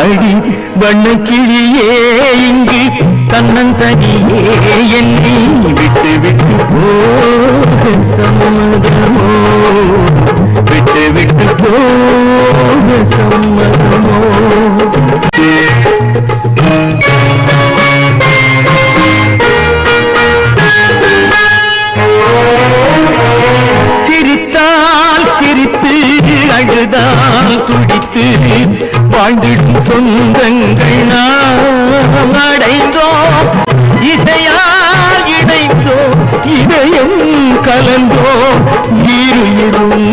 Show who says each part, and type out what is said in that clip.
Speaker 1: அடி வண்ணக்கிளியே இங்கு தன்னந்தனியே என்னை விட்டு விட்டு போக சம்மதமோ? விட்டு விட்டு போக சம்மதமோ? சிரித்தால் சிரித்து அழுதால் துடித்து வாழ்ந்திடும் சொந்தங்கள் நாம் அடைந்தோம். இசையால் இணைந்தோம். இதயம் கலந்தோம். இரு